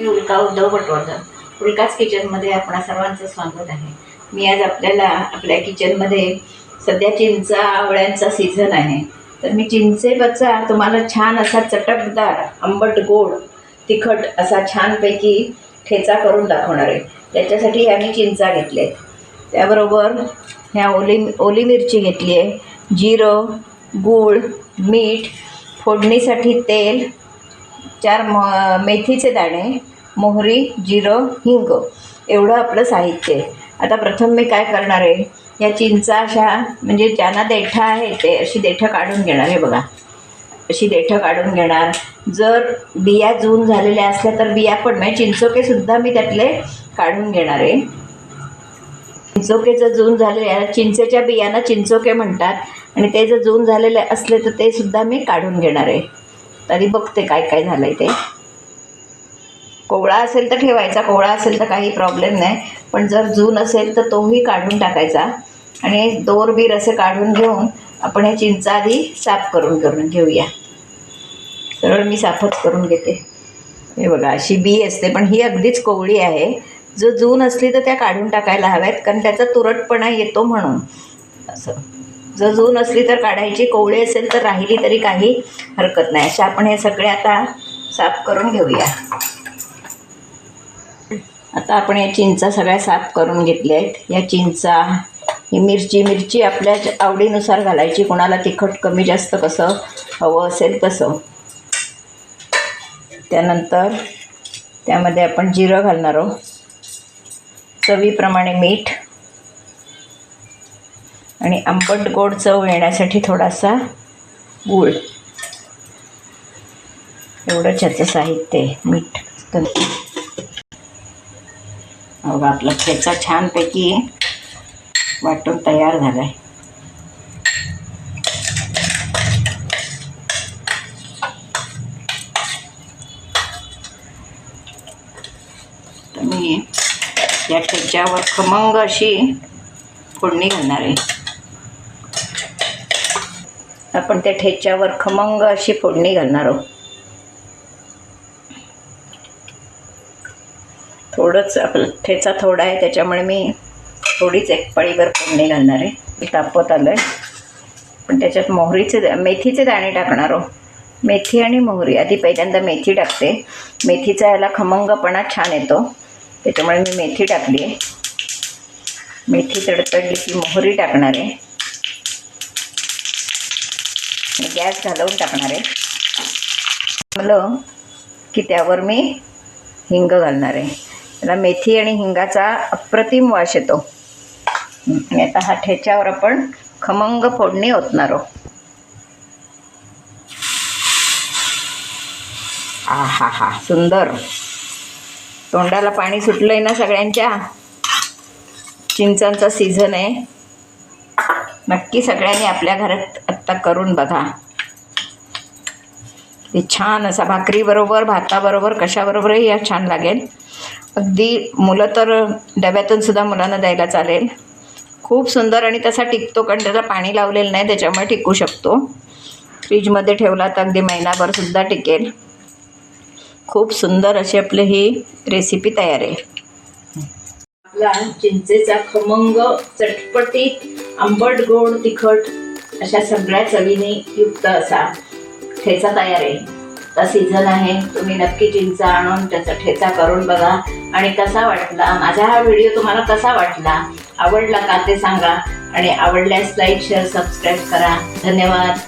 मी उल्का उद्धव पटवर्धन उल्काच किचनमध्ये आपणा सर्वांचं स्वागत आहे. मी आज आपल्याला आपल्या किचनमध्ये सध्या चिंचा आवळ्यांचा सीझन आहे. तर मी चिंचेवरचा तुम्हाला छान असा चटकदार आंबट गोड तिखट असा छानपैकी ठेचा करून दाखवणार आहे. त्याच्यासाठी ह्या मी चिंचा घेतल्या आहेत. त्याबरोबर ह्या ओली ओली मिरची घेतली आहे. जिरं गूळ मीठ फोडणीसाठी तेल चार म मेथीचे दाणे मोहरी जिरं हिंग एवढं आपलं साहित्य आहे. आता प्रथम मी काय करणार आहे या चिंचा अशा म्हणजे ज्यांना देठा आहे ते अशी देठं काढून घेणार आहे बघा. अशी देठं काढून घेणार. जर बिया जून झालेल्या असल्या तर बिया पण म्हणजे चिंचोकेसुद्धा मी त्यातले काढून घेणार आहे. चिंचोकेचं जून झालेले चिंचेच्या बियांना चिंचोके म्हणतात. आणि ते जर जून झालेले असले तर ते सुद्धा मी काढून घेणार आहे. तरी बघते काय काय झालं आहे ते. कोवळा असेल तर ठेवायचा कोवळा असेल तर काही प्रॉब्लेम नाही. पण जर जून असेल तर तोही काढून टाकायचा. आणि दोरबीर असे काढून घेऊन आपण हे चिंचा आधी साफ करून करून घेऊया. सरळ मी साफच करून घेते. हे बघा अशी बी असते पण ही अगदीच कोवळी आहे. जर जून असली तर त्या काढून टाकायला हव्यात कारण त्याचा तुरटपणा येतो म्हणून. असं. जर जून असली तर काढायची कोवळी असेल तर राहिली तरी काही हरकत नाही. अशा आपण हे सगळे आता साफ करून घेऊया. आता आपण या चिंचा सगळ्या साफ करून घेतल्या आहेत. या चिंचा ही मिरची मिरची आपल्या आवडीनुसार घालायची. कोणाला तिखट कमी जास्त कसं हवं असेल तसं. त्यानंतर त्यामध्ये आपण जिरं घालणार आहोत. चवीप्रमाणे मीठ. आणि आंबट गोड चव येण्यासाठी थोडासा गूळ. एवढंच ह्याचं साहित्य आहे मीठ. बघा आपला ठेचा छानपैकी वाटून तयार झाला आहे मी या ठेच्यावर खमंग अशी फोडणी घालणार आहे. आपण त्या ठेच्यावर खमंग अशी फोडणी घालणार आहोत. थोडंच आपलं ठेचा थोडा आहे त्याच्यामुळे मी थोडीच एक पळीवर फोडणी घालणार आहे. मी आलं आहे पण त्याच्यात मोहरीचे मेथीचे दाणे टाकणार आहोत. मेथी आणि मोहरी. आधी पहिल्यांदा मेथी टाकते. मेथीचा याला खमंगपणा छान येतो. त्याच्यामुळे मी मेथी टाकली आहे. मेथी तडतडली की मोहरी टाकणार आहे. मी गॅस घालवून टाकणार आहे. म्हणलं की त्यावर मी हिंग घालणार आहे. त्याला मेथी आणि हिंगाचा अप्रतिम वास येतो. आणि आता हा ठेच्यावर आपण खमंग फोडणी ओतणार आ हा हा सुंदर. तोंडाला पाणी सुटलंय ना सगळ्यांच्या? चिंचांचा सीझन आहे. नक्की सगळ्यांनी आपल्या घरात आत्ता करून बघा. ते छान असा भाकरीबरोबर भाताबरोबर कशाबरोबरही या छान लागेल. अगदी मुलं तर डब्यातून सुद्धा मुलांना द्यायला चालेल. खूप सुंदर आणि तसा टिकतो कारण त्याला पाणी लावलेलं नाही त्याच्यामुळे टिकू शकतो. फ्रीजमध्ये ठेवला तर अगदी महिनाभरसुद्धा टिकेल. खूप सुंदर अशी आपली ही रेसिपी तयार आहे. आपला चिंचेचा खमंग चटपटीत आंबट गोड तिखट अशा सगळ्या चवीने युक्त असा ठेचा तयार आहे. आता सीझन आहे तुम्ही नक्की चिंचा आणून त्याचा ठेचा करून बघा. आणि कसा वाटला माझा हा व्हिडिओ तुम्हाला कसा वाटला आवडला का ते सांगा. आणि आवडल्यास लाईक शेअर सबस्क्राईब करा. धन्यवाद.